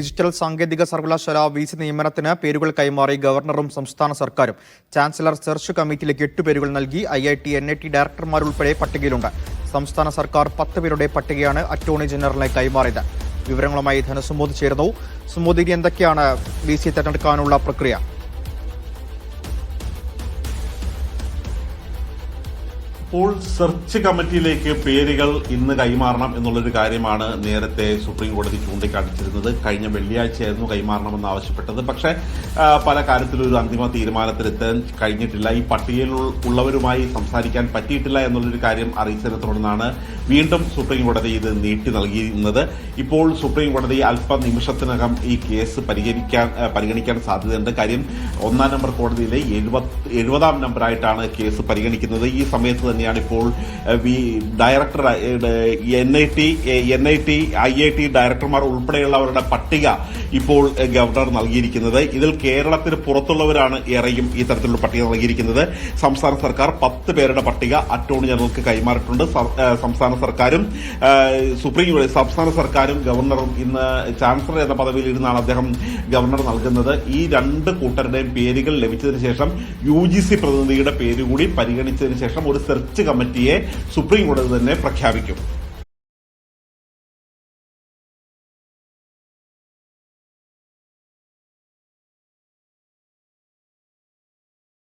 Digital സാങ്കേതിക സർവകലാശാല V C നിയമനത്തിന് പേരുകൾ കൈമാറി ഗവർണറും സംസ്ഥാന സർക്കാരും. ചാൻസലർ സെർച്ച് കമ്മിറ്റിയിലേക്ക് എട്ട് പേരുകൾ നൽകി I I T N I T ഡയറക്ടർമാരുൾപ്പെടെ പട്ടികയിലുണ്ട്. സംസ്ഥാന സർക്കാർ പത്ത് പേരുടെ പട്ടികയാണ് അറ്റോർണി ജനറലിനെ കൈമാറിയത്. വിവരങ്ങളുമായി ധനസുമോദ് ചേർന്നു സുമോദ് എന്തൊക്കെയാണ് വി സി തെരഞ്ഞെടുക്കാനുള്ള പ്രക്രിയ? ഇപ്പോൾ സെർച്ച് കമ്മിറ്റിയിലേക്ക് പേരുകൾ ഇന്ന് കൈമാറണം എന്നുള്ളൊരു കാര്യമാണ് നേരത്തെ സുപ്രീം കോടതി ചൂണ്ടിക്കാണിച്ചിരുന്നത്. കഴിഞ്ഞ വെള്ളിയാഴ്ചയായിരുന്നു കൈമാറണമെന്ന് ആവശ്യപ്പെട്ടത്. പക്ഷേ പല കാര്യത്തിലും ഒരു അന്തിമ തീരുമാനത്തിലെത്താൻ കഴിഞ്ഞിട്ടില്ല. ഈ പട്ടികയിൽ ഉള്ളവരുമായി സംസാരിക്കാൻ പറ്റിയിട്ടില്ല എന്നുള്ളൊരു കാര്യം അറിയിച്ചതിനെ തുടർന്നാണ് വീണ്ടും സുപ്രീം കോടതി ഇത് നീട്ടി നൽകിയിരുന്നത്. ഇപ്പോൾ സുപ്രീം കോടതി അല്പ നിമിഷത്തിനകം ഈ കേസ് പരിഹരിക്കാൻ പരിഗണിക്കാൻ സാധ്യതയുണ്ട്. കാര്യം ഒന്നാം നമ്പർ കോടതിയിലെ എഴുപത് എഴുപതാം നമ്പറായിട്ടാണ് കേസ് പരിഗണിക്കുന്നത്. ഈ സമയത്ത് തന്നെയാണ് ഇപ്പോൾ V director N I T N I T I I T ഡയറക്ടർമാർ ഉൾപ്പെടെയുള്ളവരുടെ പട്ടിക ഇപ്പോൾ ഗവർണർ നൽകിയിരിക്കുന്നത്. ഇതിൽ കേരളത്തിന് പുറത്തുള്ളവരാണ് ഏറെയും ഇത്തരത്തിലുള്ള തരത്തിലുള്ള പട്ടിക നൽകിയിരിക്കുന്നത്. സംസ്ഥാന സർക്കാർ പത്ത് പേരുടെ പട്ടിക അറ്റോർണി ജനറൽക്ക് കൈമാറിയിട്ടുണ്ട്. സംസ്ഥാന സർക്കാരും സുപ്രീം കോടതി സംസ്ഥാന സർക്കാരും ഗവർണറും ഇന്ന് ചാൻസലർ എന്ന പദവിയിൽ ഇരുന്നാണ് അദ്ദേഹം ഗവർണർ നൽകുന്നത്. ഈ രണ്ട് കൂട്ടരുടെയും പേരുകൾ ലഭിച്ചതിന് ശേഷം യു ജി സി പ്രതിനിധിയുടെ പേര് കൂടി പരിഗണിച്ചതിന് ശേഷം ഒരു സെർച്ച് കമ്മിറ്റിയെ സുപ്രീം കോടതി തന്നെ പ്രഖ്യാപിക്കും.